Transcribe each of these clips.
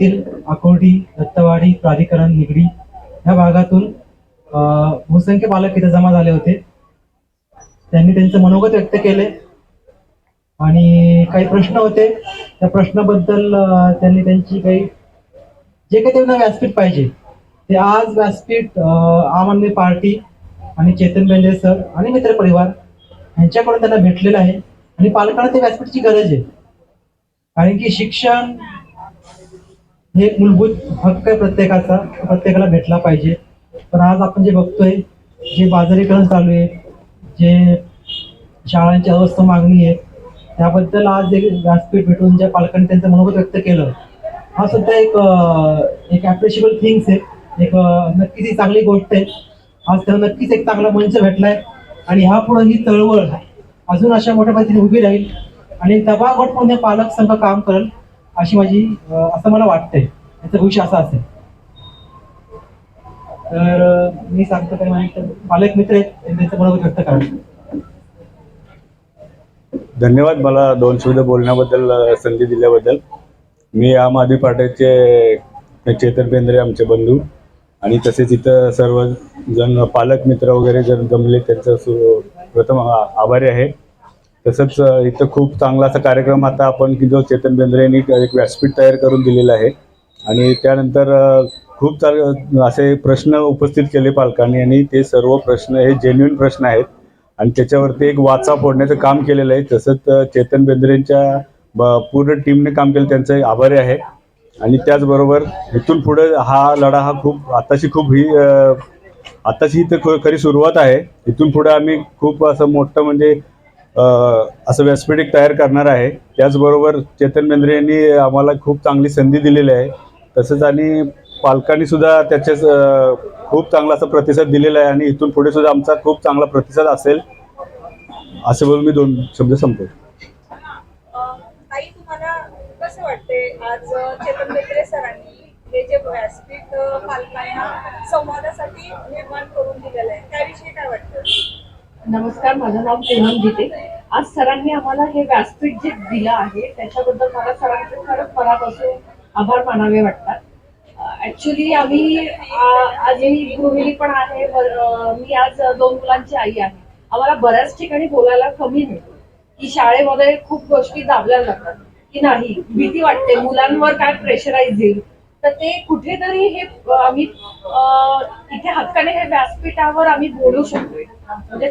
भागातील आकोर्डी दत्तवाडी प्राधिकरण निगडी या भागातून बहुसंख्य पालक इथे जमा झाले होते. त्यांनी त्यांचं मनोगत व्यक्त केले. आणि काही प्रश्न होते. त्या प्रश्नाबद्दल त्यांनी त्यांची काही जे काही त्यांना व्यासपीठ पाहिजे ते आज व्यासपीठ आम आदमी पार्टी आणि चेतन बेंद्रे सर आणि मित्र परिवार यांच्याकडून त्यांना भेटलेलं आहे. आणि पालकांना त्या व्यासपीठची गरज आहे. कारण की शिक्षण हे मूलभूत हक्क आहे प्रत्येकाचा. प्रत्येकाला भेटला पाहिजे. पण आज आपण जे बघतोय जे बाजारीकरण चालू आहे जे शाळांची अवस्था मागणी आहे त्याबद्दल आज एक व्यासपीठ भेटून ज्या पालकांनी त्यांचं मनोगत व्यक्त केलं हा सुद्धा एक एक ॲप्रिशिएबल थिंग्स आहे. एक नक्कीच ही चांगली गोष्ट आहे. आज त्याला नक्कीच एक चांगला मंच भेटलाय. आणि ह्या पुढे ही चळवळ अजून अशा मोठ्या पद्धतीने उभी राहील. आणि दबावगट म्हणून पालक संघ काम करेल. अशी माझी असं मला वाटतंय. याचं भविष्य असं असेल. तर मी सांगतो काय माहिती पालक मित्र आहेत त्यांचं मनोगत व्यक्त करा धन्यवाद मला दोन शब्द बोलण्याबद्दल संधी दिल्याबद्दल. मी आम आदमी पार्टीचे चेतन बेंद्रे आमचे बंधू. आणि तसेच इथं सर्व जण पालक मित्र वगैरे जर जमले त्यांचं प्रथम आभारी आहे. तसंच इथं खूप चांगला असा कार्यक्रम आता आपण की जो चेतन बेंद्रे यांनी एक व्यासपीठ तयार करून दिलेला आहे. आणि त्यानंतर खूप चांग असे प्रश्न उपस्थित केले पालकांनी आणि ते सर्व प्रश्न हे जेन्युन प्रश्न आहेत. आणि त्याच्यावरती एक वाचा फोडण्याचं काम केलेलं आहे. तसंच चेतन बेंद्रेंच्या ब- पूर्ण टीमने काम केलं. त्यांचं आभारी आहे. आणि त्याचबरोबर इथून पुढे हा लढा हा खूप आताशी खूप ही आताशी इथं ख- खरी सुरुवात आहे. इथून पुढे आम्ही खूप असं मोठं म्हणजे असं व्यासपीठ तयार करणार आहे. त्याचबरोबर चेतन बेंद्रे यांनी आम्हाला खूप चांगली संधी दिलेली आहे. तसंच आणि पालकांनी सुद्धा त्याच्याच खूप चांगला असा प्रतिसाद दिलेला आहे आणि इथून पुढे सुद्धा आमचा खूप चांगला प्रतिसाद असेल असं बोलून मी दोन शब्द संपतो व्यासपीठ पालकांना संवादासाठी निर्माण करून दिलेलं आहे त्याविषयी काय वाटतं? नमस्कार माझं नाव पूनम जिते. आज सरांनी आम्हाला हे व्यासपीठ जे दिलं आहे त्याच्याबद्दल मला सरांचे खरंच मनापासून आभार मानावे वाटतात. ऍक्च्युली आम्ही आजही गृहिणी पण आहे मी आज दोन मुलांची आई आहे. आम्हाला बऱ्याच ठिकाणी बोलायला कमी मिळतो की शाळेमध्ये खूप गोष्टी दाबल्या जातात. की नाही भीती वाटते मुलांवर काय प्रेशराईज येईल? तर ते कुठेतरी हे आम्ही इथे हक्काने हे व्यासपीठावर आम्ही बोलू शकतोय. म्हणजे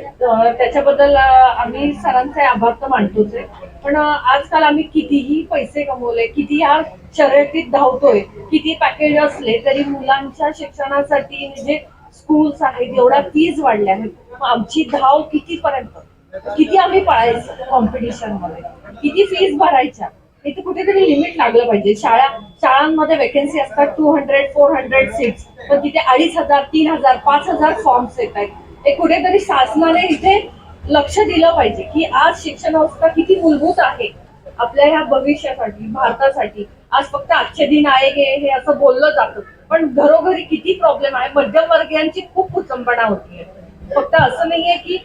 त्याच्याबद्दल आम्ही सरांचे आभार तर मानतोच आहे. पण आजकाल आम्ही कितीही पैसे कमवले किती या शर्यतीत धावतोय किती पॅकेज असले तरी मुलांच्या शिक्षणासाठी म्हणजे स्कूल्स आहेत एवढ्या फीज वाढल्या आहेत. आमची धाव कितीपर्यंत? किती आम्ही पळायचं कॉम्पिटिशनमध्ये? किती फीज भरायच्या? इथे कुठेतरी लिमिट लागलं पाहिजे. शाळा शाळांमध्ये वेकेन्सी असतात two hundred four hundred seats पण तिथे अडीच हजार तीन हजार पाच हजार फॉर्म्स येत आहेत. हे कुठेतरी शासनाने इथे लक्ष दिलं पाहिजे की आज शिक्षण व्यवस्था किती मूलभूत आहे आपल्या ह्या भविष्यासाठी भारतासाठी. आज फक्त आजचे दिन आहे गे हे असं बोललं जातं. पण घरोघरी किती प्रॉब्लेम आहे? मध्यमवर्गीयांची खूप कुचंबणा होतीये. फक्त असं नाहीये की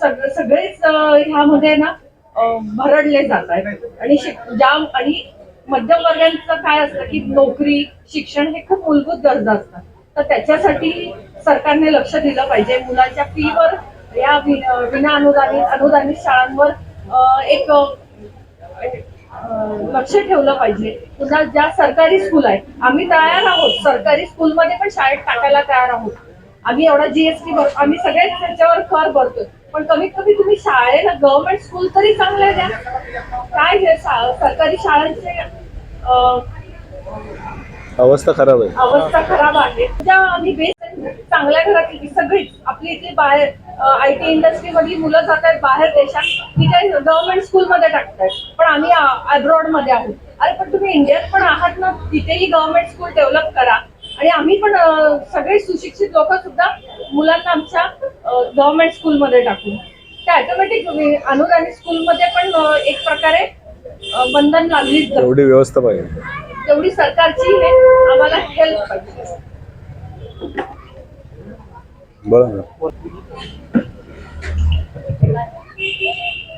सग- सगळेच ह्यामध्ये ना भरडले जात आहेत आणि ज्या जाम आणि मध्यम वर्गांचं काय असतं की नोकरी शिक्षण हे खूप मूलभूत गरजा असतात. तर त्याच्यासाठी सरकारने लक्ष दिलं पाहिजे. मुलांच्या फीवर या विना अनुदानित अनुदानित शाळांवर एक लक्ष ठेवलं पाहिजे. पुन्हा ज्या सरकारी स्कूल आहेत आम्ही तयार आहोत. सरकारी स्कूलमध्ये पण शाळेत टाकायला तयार आहोत. आम्ही एवढा जीएसटी भरतो आम्ही सगळेच त्याच्यावर कर भरतोय. पण कमीत कमी तुम्ही शाळेला गव्हर्नमेंट स्कूल तरी चांगले द्या. काय हे शा- सरकारी शाळांचे अं, अवस्था खराब आहे. अवस्था खराब आहे. ज्या आम्ही बेस चांगल्या घरातली सगळीच आपली इथली बाहेर आय टी इंडस्ट्री मधली मुलं जात आहेत बाहेर देशात तिथे गव्हर्नमेंट स्कूलमध्ये टाकतायत पण आम्ही अब्रॉडमध्ये आहोत अरे पण तुम्ही इंडियात पण आहात ना तिथेही गव्हर्नमेंट स्कूल डेव्हलप करा. आणि आम्ही पण अं, सगळे सुशिक्षित लोक सुद्धा मुलांना आमच्या गव्हर्नमेंट स्कूलमध्ये टाकू त्या ऑटोमॅटिक अनुदानित स्कूलमध्ये पण एक प्रकारे बंधन लागलीच जातं. एवढी व्यवस्था पाहिजे. तेवढी सरकारची हे आम्हाला हेल्प पाहिजे.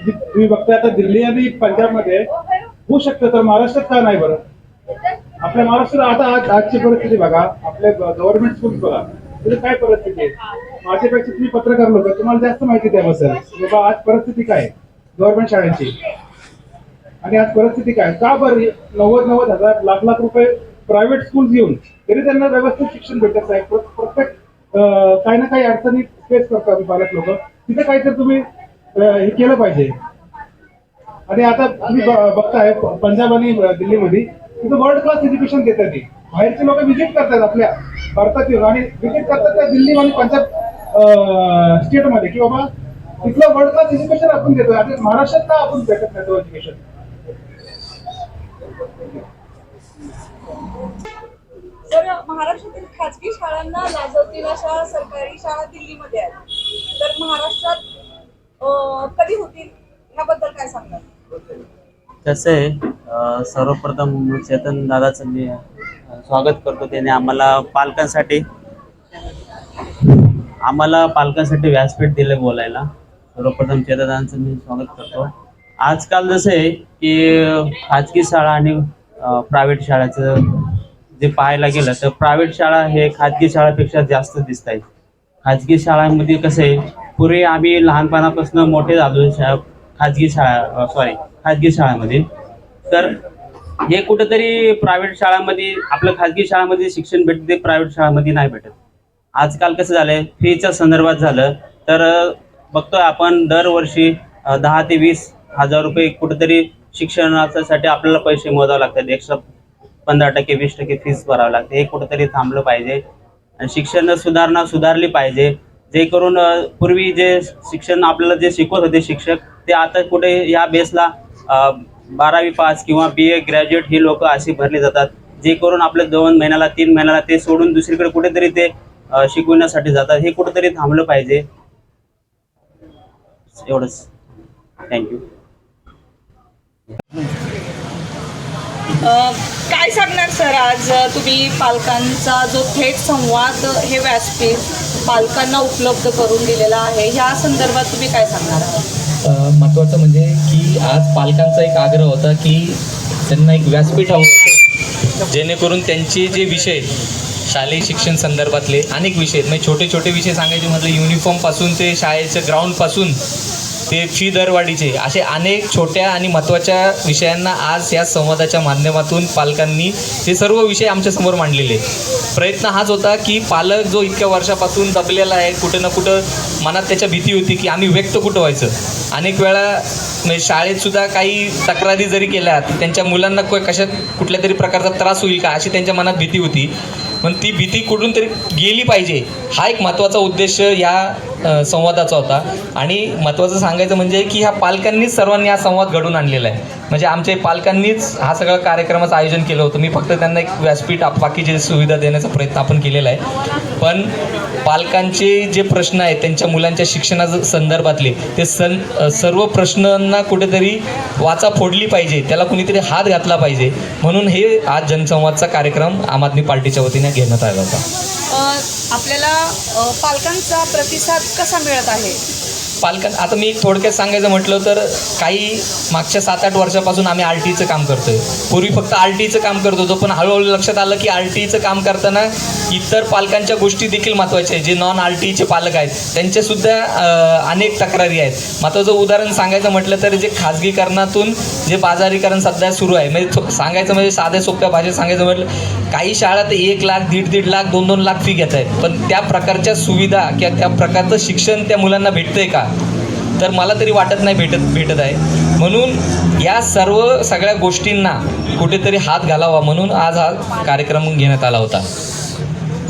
तुम्ही बघताय आता दिल्ली आणि पंजाबमध्ये होऊ शकतं तर महाराष्ट्रात का नाही बरं? आपल्या महाराष्ट्रात आता आज आजची परिस्थिती बघा आपल्या गव्हर्नमेंट स्कूल बघा. तिथे काय परिस्थिती आहे? माझ्यापेक्षा तुम्ही पत्रकार लोक तुम्हाला जास्त माहिती त्याबद्दल की बाबा आज परिस्थिती काय आहे? गव्हर्नमेंट शाळांची. आणि आज परिस्थिती काय? का बरं नव्वद नव्वद हजार लाख लाख रुपये प्रायव्हेट स्कूल घेऊन तरी त्यांना व्यवस्थित शिक्षण भेटत नाही प्रत्येक काही ना काही अडचणी फेस करतात बालक लोक. तिथे काहीतरी तुम्ही हे केलं पाहिजे. आणि आता तुम्ही बघताय पंजाब आणि दिल्लीमध्ये तिथं वर्ल्ड क्लास एज्युकेशन देतात ती. बाहेरचे लोक व्हिजिट करतात आपल्या. भारतात येऊन आणि व्हिजिट करतात त्या दिल्ली आणि पंजाब स्टेटमध्ये की बाबा तिथलं वर्ल्ड क्लास एज्युकेशन आपण देतो आणि महाराष्ट्रात का आपण भेटत नाही तो एज्युकेशन तर महाराष्ट्रातील खाजगी शाळांना लाजवतील अशा सरकारी शाळा दिल्लीमध्ये आहेत. तर महाराष्ट्रात अं, कधी होतील? ह्याबद्दल काय सांगणार? कसं आहे अं, सर्वप्रथम चेतन दादाचं मी स्वागत करतो त्याने आम्हाला पालकांसाठी. आम्हाला पालकांसाठी व्यासपीठ दिले बोलायला. सर्वप्रथम चेतन मी स्वागत करतो. आजकाल जसं आहे की खाजगी शाळा आणि प्रायव्हेट शाळेचं जे पाहायला गेलं तर प्रायव्हेट शाळा हे खाजगी शाळापेक्षा जास्त दिसत आहेत खाजगी शाळांमध्ये कसं आहे पूर्वी आम्ही लहानपणापासून मोठे झालो शा खाजगी शाळा सॉरी खाजगी शाळामध्ये. तर हे कुठंतरी प्रायव्हेट शाळांमध्ये आपलं खाजगी शाळांमध्ये शिक्षण भेटते ते प्रायव्हेट शाळांमध्ये नाही भेटत. आजकाल कसं झालंय फीच्या संदर्भात झालं तर बघतोय आपण दरवर्षी दहा ते वीस हजार रुपये कुठंतरी शिक्षणासाठी आपल्याला पैसे मोजावे लागतात. एक्स्ट्रा पंधरा टक्के वीस टक्के फीस भरावं लागते. हे कुठंतरी थांबलं पाहिजे. आणि शिक्षण सुधारणा सुधारली पाहिजे. जे करून पूर्वी जे शिक्षण आपल्याला जे शिकवत होते शिक्षक ते आता कुठे या बेसला बारावी पास किंवा बी ए ग्रॅज्युएट ही लोक अशी भरली जातात जे करून आपल्या दोन महिन्याला तीन महिन्याला ते सोडून दुसरीकडे कुठेतरी ते शिकविण्यासाठी शिकवण्यासाठी जातात. हे कुठेतरी थांबलं पाहिजे. एवढंच. थँक्यू काय सांगणार सर? आज तुम्ही पालकांचा जो थेट संवाद हे व्यासपीठ पालकांना उपलब्ध करून दिलेला आहे. ह्या संदर्भात तुम्ही काय सांगणार? आहात महत्त्वाचं म्हणजे की आज पालकांचा एक आग्रह होता की त्यांना एक व्यासपीठ हवं होतं. जेणेकरून त्यांचे जे विषय आहेत, शालेय शिक्षण संदर्भातले अनेक विषय आहेत. म्हणजे छोटे छोटे विषय सांगायचे म्हटलं युनिफॉर्मपासून ते शाळेच्या ग्राउंडपासून ते फी दरवाढीचे असे अनेक छोट्या आणि महत्त्वाच्या विषयांना आज या संवादाच्या माध्यमातून पालकांनी ते सर्व विषय आमच्यासमोर मांडलेले. आहेत. प्रयत्न हाच होता की पालक जो इतक्या वर्षापासून दबलेला आहे कुठं ना कुठं मनात त्याच्या भीती होती की आम्ही व्यक्त कुठं व्हायचं? अनेक वेळा म्हणजे शाळेत सुद्धा काही तक्रारी जरी केल्या त्यांच्या मुलांना को- कशात कुठल्या तरी प्रकारचा त्रास होईल का अशी त्यांच्या मनात भीती होती. पण ती भीती कुठून तरी गेली पाहिजे हा एक महत्त्वाचा उद्देश या संवादाचा होता. आणि महत्त्वाचं सांगायचं म्हणजे की ह्या पालकांनीच सर्वांनी हा संवाद घडून आणलेला आहे. म्हणजे आमच्या पालकांनीच हा सगळा कार्यक्रमाचं आयोजन केलं होतं. मी फक्त त्यांना एक व्यासपीठ बाकीची बाकीचे सुविधा देण्याचा प्रयत्न आपण केलेला आहे. पण पालकांचे जे प्रश्न आहेत त्यांच्या मुलांच्या शिक्षणा संदर्भातले ते सन सर्व प्रश्नांना कुठेतरी वाचा फोडली पाहिजे. त्याला कुणीतरी हात घातला पाहिजे. म्हणून हे आज जनसंवादचा कार्यक्रम आम आदमी पार्टीच्या वतीने घेण्यात आला होता. आपल्याला पालकांचा प्रतिसाद कसा मिळत आहे? पालकां आता मी थोडक्यात सांगायचं म्हटलं तर काही मागच्या सात आठ वर्षापासून आम्ही आर टीचं काम करतोय. पूर्वी फक्त आर टीचं काम करत होतो पण हळूहळू लक्षात आलं की आर टीचं काम करताना इतर पालकांच्या गोष्टी देखील महत्त्वाच्या आहेत. जे नॉन आर टीचे पालक आहेत त्यांच्यासुद्धा अनेक तक्रारी आहेत. महत्त्वाचं उदाहरण सांगायचं म्हटलं तर जे खाजगीकरणातून जे बाजारीकरण सध्या सुरू आहे म्हणजे सांगायचं म्हणजे साध्या सोप्या भाषेत सांगायचं म्हटलं काही शाळा तर एक लाख दीड दीड लाख दोन दोन लाख फी घेत आहेत. पण त्या प्रकारच्या सुविधा किंवा त्या प्रकारचं शिक्षण त्या मुलांना भेटतंय का? तर मला तरी वाटत नाही भेटत भेटत आहे. म्हणून या सर्व सगळ्या गोष्टींना कुठेतरी हात घालावा म्हणून आज हा कार्यक्रम घेण्यात आला होता.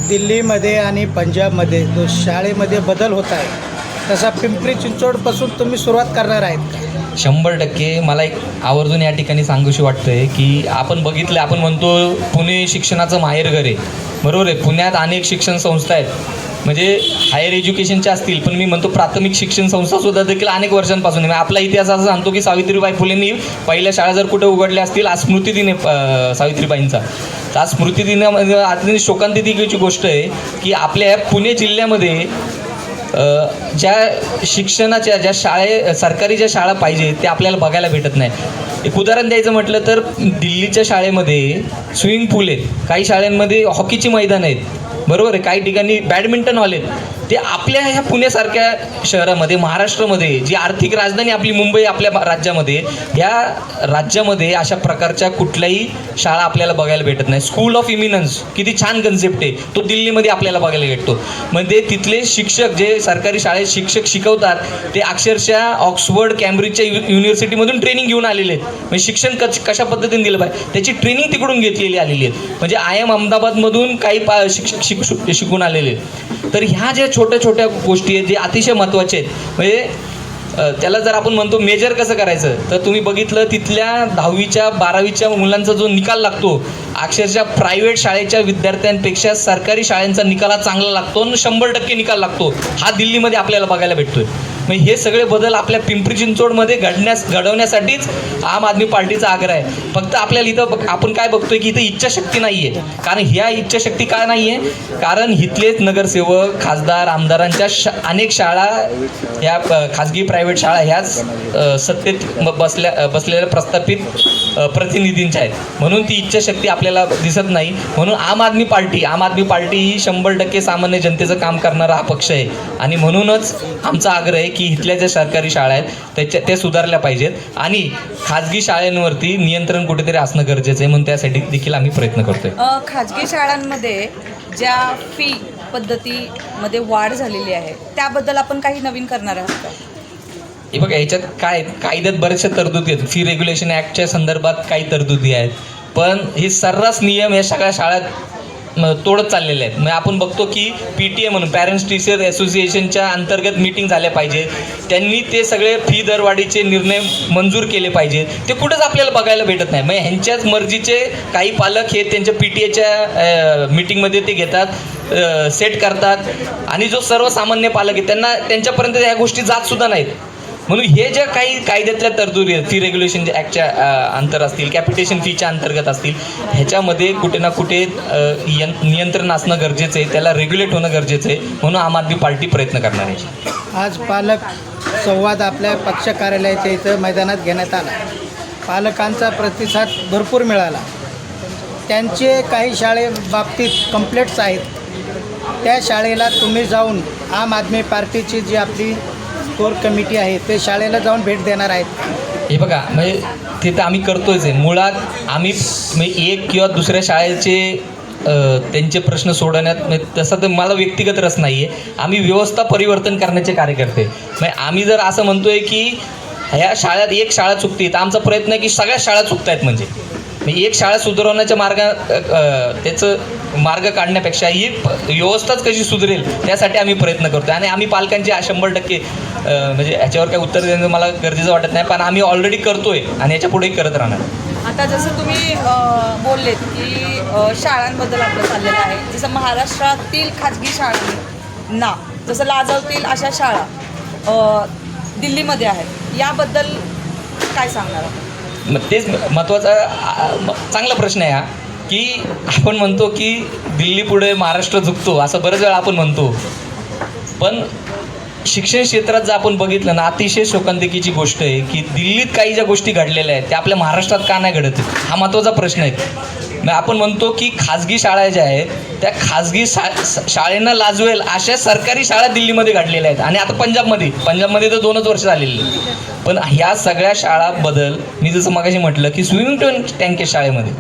दिल्लीमध्ये आणि पंजाबमध्ये जो शाळेमध्ये बदल होत आहे तसा पिंपरी चिंचवडपासून तुम्ही सुरुवात करणार आहेत का? शंभर टक्के मला एक आवर्जून या ठिकाणी सांगूशी वाटतंय की आपण बघितलं आपण म्हणतो पुणे शिक्षणाचं माहेरघर आहे. बरोबर आहे? पुण्यात अनेक शिक्षण संस्था आहेत. म्हणजे हायर एज्युकेशनच्या असतील पण मी म्हणतो प्राथमिक शिक्षण संस्था सुद्धा देखील अनेक वर्षांपासून आहे. म्हणजे आपला इतिहास असं सांगतो की सावित्रीबाई फुलेंनी पहिल्या शाळा जर कुठे उघडल्या असतील आज स्मृतिदिन आहे सावित्रीबाईंचा. तर आज स्मृतिदिनामध्ये अत्यंत शोकांतिकेची गोष्ट आहे की आपल्या पुणे जिल्ह्यामध्ये ज्या शिक्षणाच्या ज्या शाळे सरकारी ज्या शाळा पाहिजे ते आपल्याला बघायला भेटत नाही. एक उदाहरण द्यायचं म्हटलं तर दिल्लीच्या शाळेमध्ये स्विमिंग पूल आहेत. काही शाळांमध्ये हॉकीची मैदान आहेत. बरोबर आहे. काही ठिकाणी बॅडमिंटन हॉल आहेत. ते आपल्या ह्या पुण्यासारख्या शहरामध्ये महाराष्ट्रामध्ये जी आर्थिक राजधानी आपली मुंबई आपल्या राज्यामध्ये या राज्यामध्ये अशा प्रकारच्या कुठल्याही शाळा आपल्याला बघायला भेटत नाही. स्कूल ऑफ इमिनन्स किती छान कन्सेप्ट आहे. तो दिल्लीमध्ये आपल्याला बघायला भेटतो. म्हणजे तिथले शिक्षक जे सरकारी शाळेत शिक्षक शिकवतात ते अक्षरशः ऑक्सफर्ड कॅम्ब्रिजच्या यु- युनिव्हर्सिटीमधून ट्रेनिंग घेऊन आलेले आहेत. म्हणजे शिक्षण कच कशा पद्धतीने दिलं पाहिजे? त्याची ट्रेनिंग तिकडून घेतलेली आलेली आहेत. म्हणजे आय एम अहमदाबादमधून काही पा शिक्षक शिक शिकून आलेले आहेत. तर ह्या ज्या छोट्या छोट्या गोष्टी आहेत जे अतिशय महत्त्वाचे आहेत. म्हणजे त्याला जर आपण म्हणतो मेजर कसं करायचं तर तुम्ही बघितलं तिथल्या दहावीच्या बारावीच्या मुलांचा जो निकाल लागतो अक्षरशः प्रायव्हेट शाळेच्या विद्यार्थ्यांपेक्षा सरकारी शाळेंचा निकाल हा चांगला लागतो आणि शंभर टक्के निकाल लागतो. हा दिल्लीमध्ये आपल्याला बघायला भेटतोय. मग हे सगळे बदल आपल्या पिंपरी चिंचवडमध्ये घडण्यास घडवण्यासाठीच आम आदमी पार्टीचा आग्रह आहे. फक्त आपल्याला इथं बघ- आपण काय बघतोय की इथं इच्छाशक्ती नाही आहे कारण ह्या इच्छाशक्ती का नाही आहे कारण इथलेच नगरसेवक खासदार आमदारांच्या शा अनेक शाळा ह्या खाजगी प्रायव्हेट शाळा ह्याच सत्तेत बसल्या बसलेल्या प्रस्थापित प्रतिनिधींच्या आहेत. म्हणून ती इच्छाशक्ती आपल्याला दिसत नाही. म्हणून आम आदमी पार्टी आम आदमी पार्टी ही शंभर टक्के सामान्य जनतेचं काम करणारा हा पक्ष आहे. आणि म्हणूनच आमचा आग्रह आहे की इथल्या ज्या सरकारी शाळा आहेत त्याच्या त्या सुधारल्या पाहिजेत. आणि खाजगी शाळांवरती नियंत्रण कुठेतरी असणं गरजेचं आहे म्हणून त्यासाठी देखील आम्ही प्रयत्न करतोय. खाजगी शाळांमध्ये ज्या फी पद्धतीमध्ये वाढ झालेली आहे त्याबद्दल आपण काही नवीन करणार आहात का? हे बघा याच्यात काय? कायद्यात बऱ्याचशा तरतुदी आहेत. फी रेग्युलेशन ॲक्टच्या संदर्भात काही तरतुदी आहेत. पण हे सर्रास नियम या सगळ्या शाळात तोडत चाललेले आहेत. म्हणजे आपण बघतो की पी टी ए म्हणून पॅरेंट्स टीचर असोसिएशनच्या अंतर्गत मीटिंग झाल्या पाहिजे त्यांनी ते सगळे फी दरवाढीचे निर्णय मंजूर केले पाहिजेत. ते कुठंच आपल्याला बघायला भेटत नाही. म्हणजे ह्यांच्याच मर्जीचे काही पालक हे त्यांच्या पी टी एच्या मीटिंगमध्ये ते घेतात सेट करतात. आणि जो सर्वसामान्य पालक आहे त्यांना त्यांच्यापर्यंत ह्या गोष्टी जात सुद्धा नाहीत. म्हणून हे ज्या काही कायद्यातल्या तरतुदी आहेत फी रेग्युलेशन ॲक्टच्या अंतर असतील कॅपिटेशन फीच्या अंतर्गत असतील ह्याच्यामध्ये कुठे ना कुठे नियंत्रण असणं गरजेचं आहे त्याला रेग्युलेट होणं गरजेचं आहे म्हणून आम आदमी पार्टी प्रयत्न करणार आहे. आज पालक संवाद आपल्या पक्ष कार्यालयाच्या इथं मैदानात घेण्यात आला. पालकांचा प्रतिसाद भरपूर मिळाला. त्यांचे काही शाळे बाबतीत कंप्लेंट्स आहेत. त्या शाळेला तुम्ही जाऊन आम आदमी पार्टीची जी आपली कोर कमिटी आहे ते शाळेला जाऊन भेट देणार आहेत. हे बघा म्हणजे ते तर आम्ही करतोच आहे. मुळात आम्ही म्हणजे एक किंवा दुसऱ्या शाळेचे अ, त्यांचे प्रश्न सोडवण्यात म्हणजे तसा तर मला व्यक्तिगत रस नाही आहे आम्ही व्यवस्था परिवर्तन करण्याचे कार्यकर्ते म्हणजे आम्ही जर असं म्हणतोय की ह्या शाळेत एक शाळा चुकते तर आमचा प्रयत्न आहे की सगळ्या शाळा चुकतायत म्हणजे. म्हणजे एक शाळा सुधारवण्याच्या मार्ग त्याचं मार्ग काढण्यापेक्षा ही व्यवस्थाच कशी सुधरेल त्यासाठी आम्ही प्रयत्न करतो आणि आम्ही पालकांचे शंभर टक्के म्हणजे याच्यावर काही उत्तर देणं मला गरजेचं वाटत नाही पण आम्ही ऑलरेडी करतोय आणि याच्या पुढेही करत राहणार. आता जसं तुम्ही बोललेत की शाळांबद्दल आपलं चाललेलं आहे. जसं महाराष्ट्रातील खाजगी शाळांना जसं लाजवतील अशा शाळा दिल्लीमध्ये आहेत याबद्दल काय सांगणार? मग तेच महत्त्वाचा चांगला प्रश्न आहे हा. की आपण म्हणतो की दिल्ली पुढे महाराष्ट्र झुकतो असं बरेच वेळा आपण म्हणतो. पण शिक्षण क्षेत्रात जर आपण बघितलं ना अतिशय शोकांतिकीची गोष्ट आहे की दिल्लीत काही ज्या गोष्टी घडलेल्या आहेत त्या आपल्या महाराष्ट्रात का नाही घडत हा महत्त्वाचा प्रश्न आहे. मग आपण म्हणतो की खाजगी शाळा ज्या आहेत त्या खाजगी शा शाळेंना लाजवेल अशा सरकारी शाळा दिल्लीमध्ये घडलेल्या आहेत. आणि आता पंजाबमध्ये पंजाबमध्ये तर दोनच वर्ष झालेली आहेत. पण ह्या सगळ्या शाळा बदल मी जसं मगाशी म्हटलं की स्विमिंग टँक टँके शाळेमध्ये.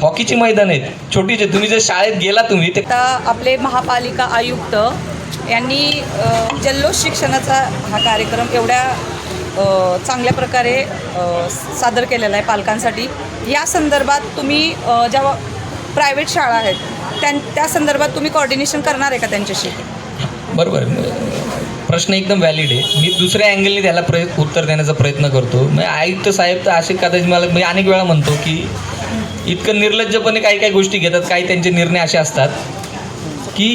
हॉकीची मैदान आहेत. छोटीचे तुम्ही जर शाळेत गेला तुम्ही ते आता आपले महापालिका आयुक्त यांनी जल्लोष शिक्षणाचा हा कार्यक्रम एवढ्या चांगल्या प्रकारे सादर केलेला आहे पालकांसाठी. या संदर्भात तुम्ही ज्या प्रायव्हेट शाळा आहेत त्यां त्या संदर्भात तुम्ही कॉर्डिनेशन करणार आहे का त्यांच्याशी? बरोबर. प्रश्न एकदम व्हॅलिड आहे. मी दुसऱ्या अँगलने त्याला प्रय उत्तर देण्याचा प्रयत्न करतो. म्हणजे आयुक्त साहेब तर असे कदाचित मला मी अनेक वेळा म्हणतो की इतकं निर्लज्जपणे काही काही गोष्टी घेतात काही त्यांचे निर्णय असे असतात की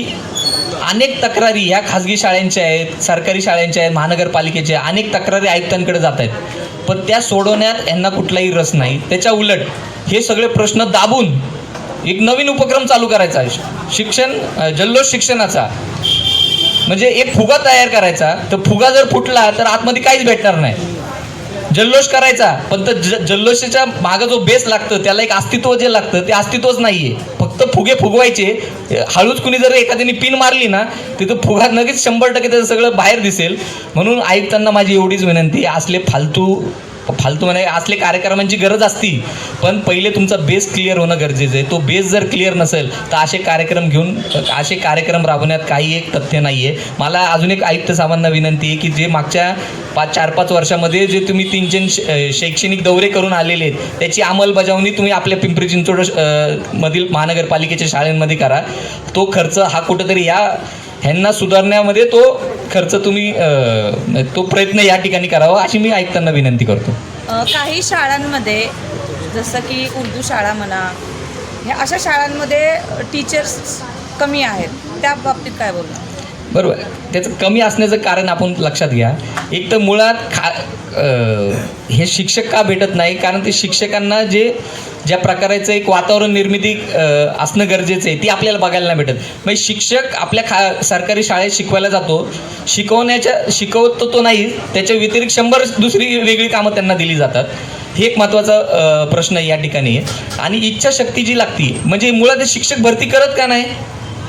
अनेक तक्रारी ह्या खाजगी शाळांच्या आहेत सरकारी शाळांच्या आहेत महानगरपालिकेच्या अनेक तक्रारी आयुक्तांकडे जात आहेत. पण त्या सोडवण्यात यांना कुठलाही रस नाही. त्याच्या उलट हे सगळे प्रश्न दाबून एक नवीन उपक्रम चालू करायचा. आहे शिक्षण जल्लोष शिक्षणाचा. म्हणजे एक फुगा तयार करायचा. तर फुगा जर फुटला तर आतमध्ये काहीच भेटणार नाही. जल्लोष करायचा पण तर ज जल्लोषाच्या मागं जो बेस लागतं त्याला एक अस्तित्व जे लागतं ते अस्तित्वच नाहीये. फक्त फुगे फुगवायचे. हळूच कुणी जर एखाद्याने पिन मारली ना तिथं फुगा लगेच शंभर टक्के त्याचं सगळं बाहेर दिसेल. म्हणून आयुक्तांना माझी एवढीच विनंती असले फालतू फालतू म्हणे असले कार्यक्रमांची गरज असती. पण पहिले तुमचा बेस क्लिअर होणं गरजेचं आहे. तो बेस जर क्लिअर नसेल तर असे कार्यक्रम घेऊन असे कार्यक्रम राबवण्यात काही एक तथ्य नाही आहे मला अजून एक आयुक्त साहेबांना विनंती आहे की जे मागच्या पाच चार पाच वर्षामध्ये जे तुम्ही तीन तीन श- शैक्षणिक दौरे करून आलेले आहेत त्याची अंमलबजावणी तुम्ही आपल्या पिंपरी चिंचवड मधील महानगरपालिकेच्या शाळेमध्ये करा. तो खर्च हा कुठंतरी या ह्यांना सुधारण्यामध्ये तो खर्च तुम्ही तो प्रयत्न या ठिकाणी करावा अशी मी आयुक्तांना विनंती करतो. काही शाळांमध्ये जसं की उर्दू शाळा म्हणा ह्या अशा शाळांमध्ये टीचर्स कमी आहेत. त्या बाबतीत काय बोलणार? बरोबर. त्याचं कमी असण्याचं कारण आपण लक्षात घ्या. एक तर मुळात खा हे शिक्षक का भेटत नाही? कारण ते शिक्षकांना जे ज्या प्रकारचं एक वातावरण निर्मिती असणं गरजेचं आहे ती आपल्याला बघायला नाही भेटत. म्हणजे शिक्षक आपल्या खा सरकारी शाळेत शिकवायला जातो शिकवण्याच्या शिकवतो तो नाही त्याच्या व्यतिरिक्त शंभर दुसरी वेगळी कामं त्यांना दिली जातात. हे एक महत्त्वाचा प्रश्न या ठिकाणी आहे. आणि इच्छाशक्ती जी लागती म्हणजे मुळात शिक्षक भरती करत का नाही?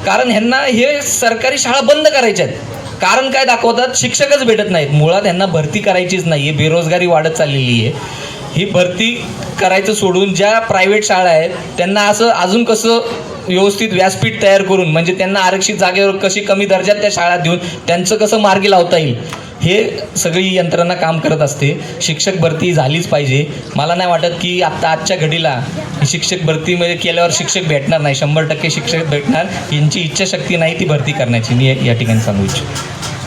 कारण ह्यांना हे सरकारी शाळा बंद करायच्या आहेत. कारण काय दाखवतात? शिक्षकच भेटत नाहीत. मुळात ह्यांना भरती करायचीच नाही आहे बेरोजगारी वाढत चाललेली आहे. ही भरती करायचं सोडून ज्या प्रायव्हेट शाळा आहेत त्यांना असं अजून कसं व्यवस्थित व्यासपीठ तयार करून म्हणजे त्यांना आरक्षित जागेवर कशी कमी दर्जात त्या शाळा देऊन त्यांचं कसं मार्गी लावता येईल हे सगळी यंत्रणा काम करत असते. शिक्षक भरती झालीच पाहिजे. मला नाही वाटत की आत्ता आजच्या घडीला शिक्षक भरतीमध्ये म्हणजे केल्यावर शिक्षक भेटणार नाही. शंभर टक्के शिक्षक भेटणार. यांची इच्छाशक्ती नाही ती भरती करण्याची. मी या ठिकाणी सांगू इच्छितो.